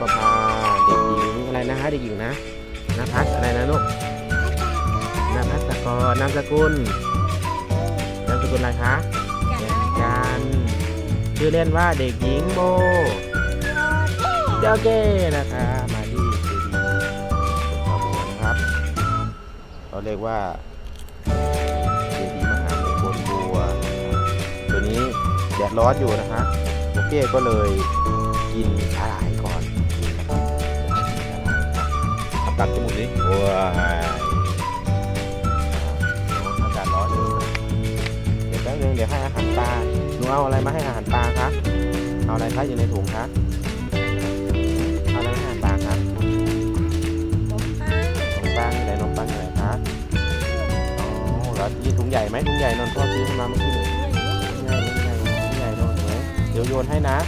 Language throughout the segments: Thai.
ก็พาเด็กหญิงอะไรนะฮะเด็กหญิงนะนภัสอะไรนะลูกนภัสกรนามสกุลนามสกุลอะไรคะจันชื่อเล่นว่าเด็กหญิงโมเจ้าเก้นะคะมาที่เจดีย์หลวงพ่อบัวนะครับเขาเรียกว่า แดดร้อนอยู่นะคะโอเก้ก็เลยกินสาหร่ายก่อนตัดจมูกดิว้ยอากาศร้อนอยู่เดี๋ยวแป๊บนึงเดี๋ยวให้อาหารปลาหนูเอาอะไรมาให้อาหารปลาคะเอาอะไรคะอยู่ในถุงคะเอาอะไรมาให้อาหารปลาคะขนมปังอยู่ไหนขนมปังอยู่ไหนคะอ๋อเหรอยี่ถุงใหญ่ไหมถุงใหญ่นนท์พ่อซื้อมาเมื่อกี้ ดี๋ยวโยนให้นะ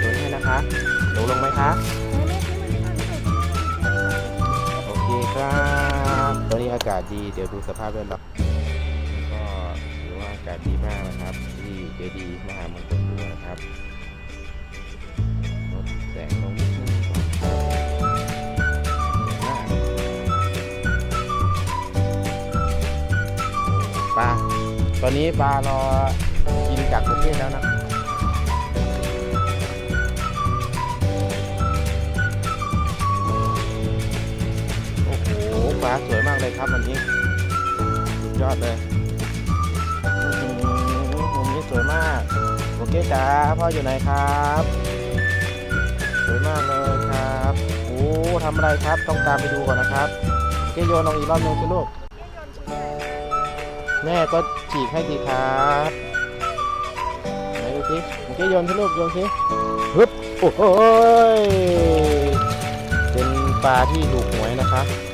โยนให้นะคะหนูลงไหมคะ โอเคครับ ตอนนี้อากาศดี เดี๋ยวดูสภาพแวดล้อมก็ถือว่าอากาศดีมากนะครับ ที่เจดีมหามงคลบัวนะครับลดแสงลงนิดนึงปลาตอนนี้ปลารอกินจากบุฟเฟ่ต์แล้วนะโาสวยมากเลยครับวันนี้สุดยอดเลยมุมนี้สวยมากโอเคจ้าพ่ออยู่ไหนครับ สวยมากเลยครับโอ้ทำอะไรครับต้องตามไปดูก่อนนะครับโอเคโยนลงอีกรอบหนึงสิลูกแม่ก็ฉีกให้ดีครับไหนดูสิโอเคโยนสิลูกโยนสิฮึบโอ้โหยเป็นปลาที่ถูกหวยนะคะโ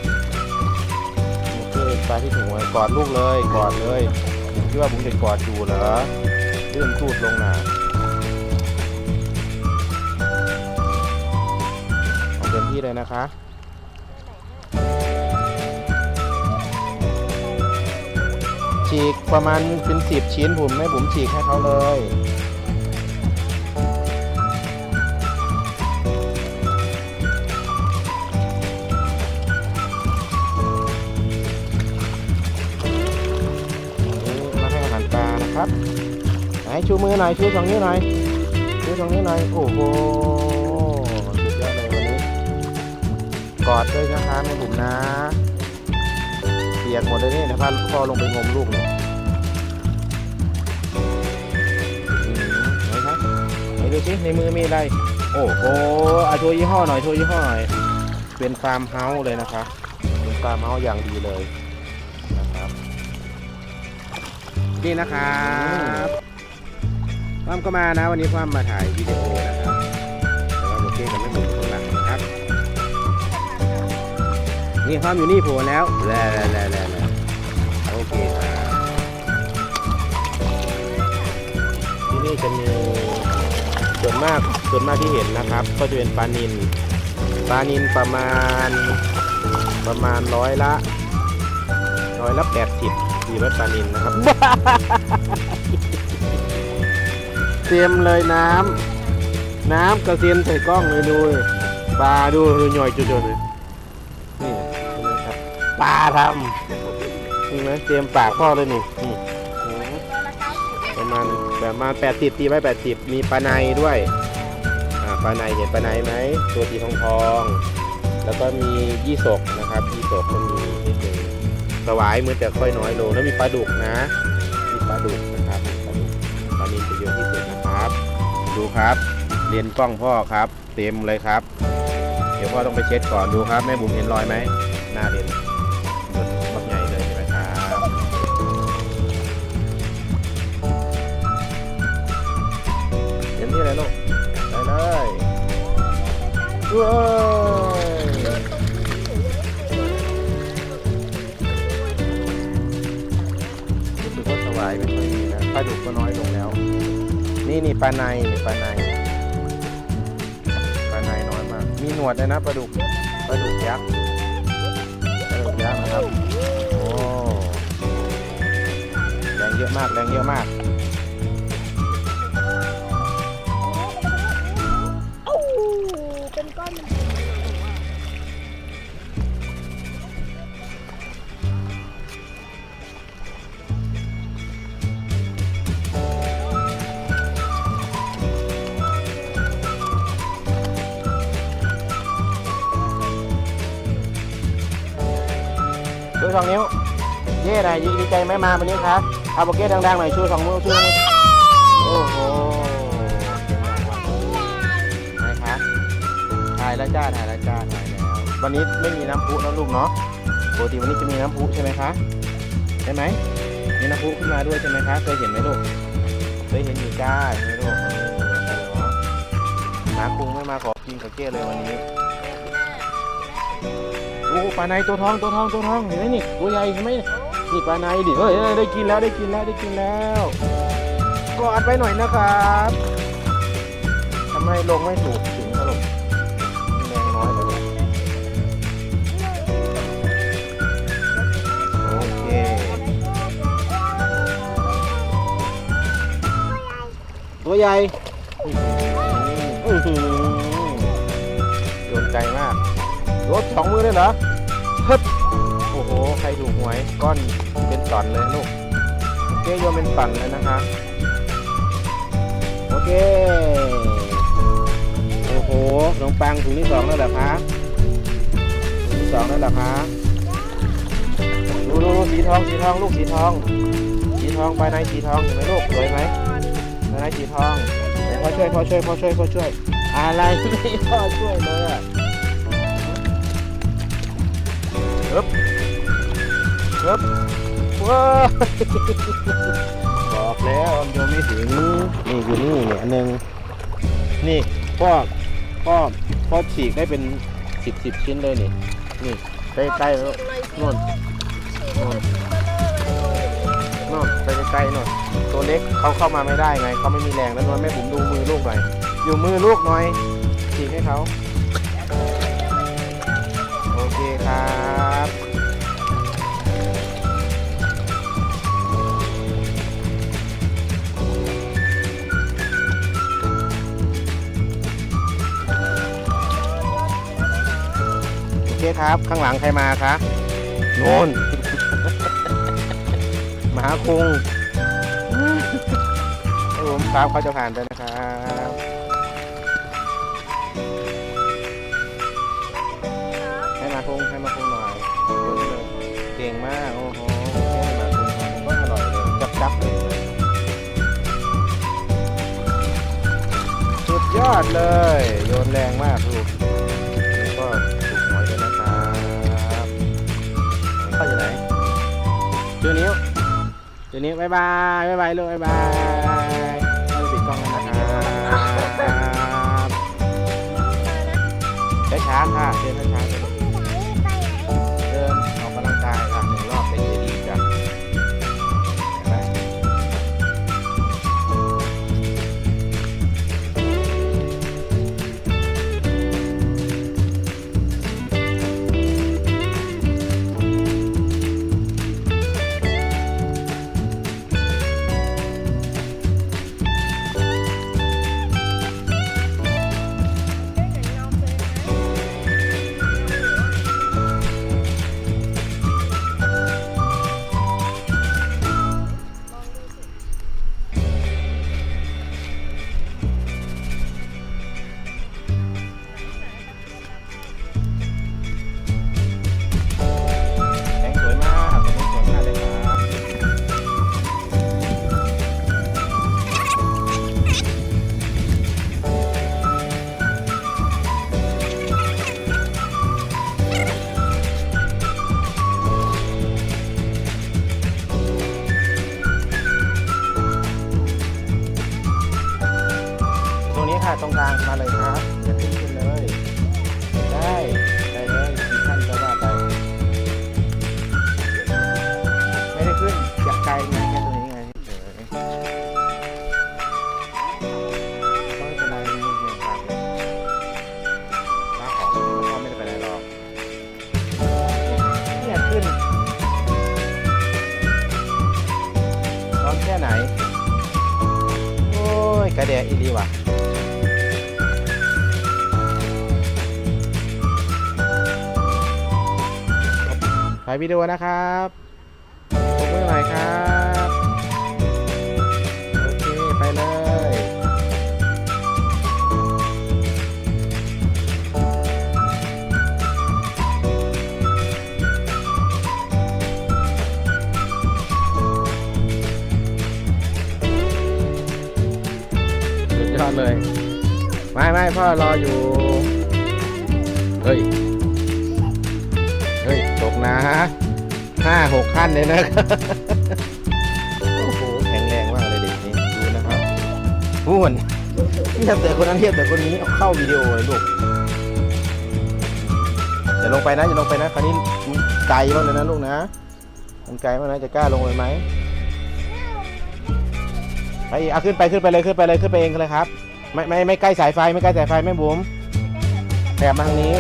อเคปลาที่ถูกหวยกอดลูกเลยกอดเลยคิดว่าผมจะกอดอยู่เหรอเลื่อนพูดลงน่ะเอาเต็มที่เลยนะคะฉีกประมาณเป็นสิบชิ้นผมให้ผมฉีกให้เขาเลย ชูมือหน่อยชูสองนิ้วหน่อยชูสองนิ้วหน่อย โอ้โหสุดยอดเลยวันนี้ กอดด้วยนะคะแม่บุ๋มนะเปียกหมดเลยนี่นะพาพ่อลงไปงมลูกเนี่ยอืมไหนครับไหนดูสิในมือมีอะไร โอ้โหอาโชว์ยี่ห้อหน่อยโชว์ยี่ห้อหน่อย เป็นฟาร์มเฮาส์เลยนะคะเป็นฟาร์มเฮาส์อย่างดีเลยนะครับ นี่นะครับ ความก็มานะวันนี้ความมาถ่ายวิดีโอนะครับแต่ว่าโอเคกับไม่บุญคนหลังนะครับ นี่ความอยู่นี่โผล่แล้วแล่แล่แล่แล่แล่โอเคครับที่นี่จะมีส่วนมากส่วนมากที่เห็นนะครับ ก็จะเป็นปลานินปลานินประมาณประมาณร้อยละร้อยละแปดสิบดีไว้ปลานินนะครับ เตรียมเลยน้ำน้ำกระเซ็นใส่กล้องเลยดูปลาดูดูหน่อยจุดๆเลยนี่นไหมครับปลาทำนี่ไหมเตรียมปากพ่อเลยนี่นี่ประมาณประมาณแปดสิบตีไว้แปดสิบมีปลาในด้วยอ่าปลาในเห็นปลาในไหมตัวสีทองทองแล้วก็มียี่สกนะครับยี่สกก็มีนิดนึงสวายเหมือนจะค่อยน้อยลงแล้วมีปลาดุกนะ มีปลาดุก ดูครับเรียนกล้องพ่อครับ เต็มเลยครับ เดี๋ยวพ่อต้องไปเช็ดก่อนดูครับแม่บุ๋มเห็นรอยไหมหน้าเรียนหมดบักใหญ่เลยใช่ไหมครับเต็มที่เลยลูกไปเลยว้ายรู้สึกว่าสวายไม่ค่อยมีนะปลาดุกก็น้อยลงแล้ว นี่นี่ปลาในนี่ปลาในปลาในน้อยมาก มีหนวดเลยนะปลาดุกปลาดุกยักษ์ปลาดุกยักษ์นะครับโอ้แรงเยอะมากแรงเยอะมาก สองนิ้ว เย่หน่อยดีใจไหมมาวันนี้ครับเอาโบเก้ดังๆหน่อยชูสองมือชูสองมือโอ้โหไหนคะถ่ายแล้วจ้าถ่ายแล้วจ้าถ่ายแล้ววันนี้ไม่มีน้ำพุนะลูกเนาะปกติวันนี้จะมีน้ำพุใช่ไหมคะใช่ไหมมีน้ำพุขึ้นมาด้วยใช่ไหมคะเคยเห็นไหมลูกเคยเห็นอยู่จ้าใช่ไหมลูกหมาคุงไม่มาขอกินกับเก้เลยวันนี้ อ้ปลาในตัวทองตัวทองตัวทองเห็นไหมนี่ตัวใหญ่เห็นไหมนี่ปลาในดิเฮ้ยได้กินแล้วได้กินแล้วได้กินแล้วกอดไว้หน่อยนะครับทำไมลงไม่ถูกถึงครับผมแรงน้อยเลยโอเคตัวใหญ่อื้อหือโดนใจมาก รถสองมือเลยเหรอฮึบโอ้โห ใครถูกหวยก้อนเป็นตอนเลยลูกโอเคโยมเป็นตอนเลยนะคะโอเค โอ้โหขนมปังถุงที่สองแล้วเหรอคะถุงที่สองแล้วเหรอคะดูดูสีทองสีทองลูกสีทอง สีทองภายในสีทองเห็นไหมลูกสวยไหมภายในสีทองพ่อช่วยพ่อช่วยพ่อช่วยพ่อช่วยอะไรไม่พ่อช่วยเลยอะ ฮึบว้าบอกแล้วมันโยนไม่ถึงนี่อยู่นี่เนี่ยอันหนึ่งนี่พ่อพ่อพ่อฉีกได้เป็นสิบสิบชิ้นเลยนี่ นี่ใกล้ๆแล้วนู่นนู่นนู่นไปใกล้ๆนู่นตัวเล็กเขาเข้ามาไม่ได้ไงเขาไม่มีแรงแล้วนวลแม่ผมดูมือลูกหน่อยอยู่มือลูกหน่อยฉีกให้เขาโอเคครับ โอเคครับ ข้างหลังใครมาคะโน่นมหาคุงให้ผมครับเขาจะผ่านไปนะครับให้มาคุงให้มาคุงหน่อยเก่งมากโอ้โหให้มาคุงผมว่าอร่อยเลยจับจับๆเลยสุดยอดเลย โยนแรงมากลูก จูนิ้วบายบายบายบายลูกบายบายเราปิดกล้องแล้วนะครับช้าๆค่ะเดินช้าๆ ยกระเดะอีดีว่ะถ่ายวิดีโอนะครับขอบคุณหน่อยครับ ไม่ไม่พ่อรออยู่ เฮ้ย เฮ้ย ตกนะห้าหกขั้นเลยนะโอ้โหแข็งแรงมากเลยเด็กนี้ดูนะครับพูนเทียบแต่คนนั้นเทียบแต่คนนี้เอาเข้าวิดีโอเลยลูกอย่าลงไปนะอย่าลงไปนะคราวนี้ไกลมากเลยนะลูกนะ มันไกลมากนะจะกล้าลงไปไหมไปอีกเอาขึ้นไปขึ้นไปเลยขึ้นไปเลยขึ้นไปเองเลยครับ ไม่ไม่ไม่ใกล้สายไฟไม่ใกล้สายไฟไม่บุ๋มแถบมาทางนี้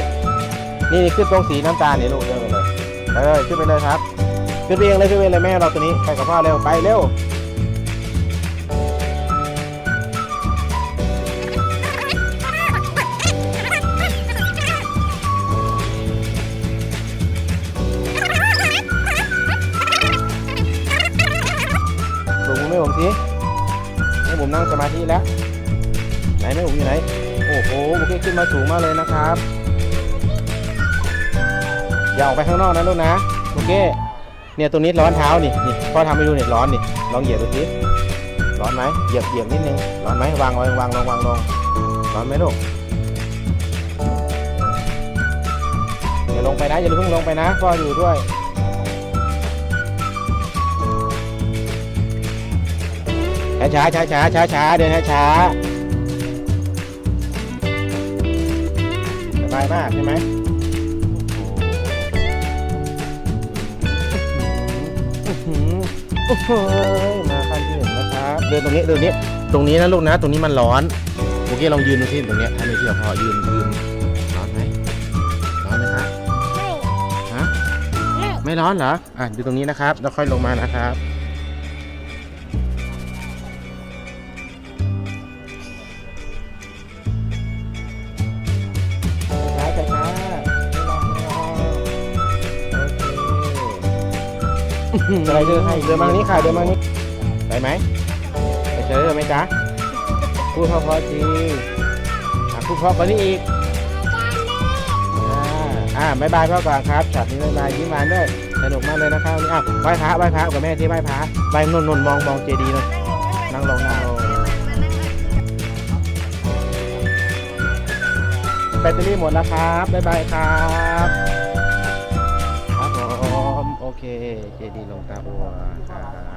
นี่ขึ้นตรงสีน้ำตาลนี่ลูกเร็วเลยไปเลยขึ้นไปเลยครับ ขึ้นไปเองเลยขึ้นไปเองเลยแม่เราตัวนี้ไปกับพ่อเร็วไปเร็ว มาสูงมากเลยนะครับ อย่าออกไปข้างนอกนะลูกนะโอเคเนี่ยตรงนี้ร้อนเท้านี่นี่พ่อทำให้ดูเนี่ยร้อนนี่ลองเหยียบดูสิร้อนไหมเหยียบเหยียบนิดนึงร้อนไหมวางไวางวางลงวางลงร้อนไหมลูกอย่าลงไปนะอย่าเพิ่งลงไปนะพ่ออยู่ด้วยช้าช้าช้าช้าช้าช้าเดินช้าช้า บายมากใช่ไหมโอ้โหมาขั้นที่หนึ่งนะครับ เดินตรงนี้เดินนี้ ตรงนี้นะลูกนะ ตรงนี้มันร้อนโอเคลองยืนดูสิตรงเนี้ยถ้าไม่เชื่อพอยืนยืนร้อนไหมร้อนไหมครับฮะไม่ร้อนเหรออะดูตรงนี้นะครับ แล้วค่อยลงมานะครับ อเคสไลเดอร์ให้เดินมางนี้ค่ะเดินมางนี้ไปไหมไปเจอไหมจ๊ะพูดเพราะๆจริงอะพูดเพราะกว่านี้อีกอ่าอ่าบายบายพ่อก่อนครับช็อตนี้บายบายยิ้มหวานด้วยสนุกมากเลยนะครับนี่อ้าวไหว้พระไหว้พระกับแม่ที่ไหว้พระไปนนนนมองมองเจดีย์นอยนั่งลงนั่งลงแบตเตอรี่หมดแล้วครับบายบายครับ เค เจดีย์หลวงตาบัวครับ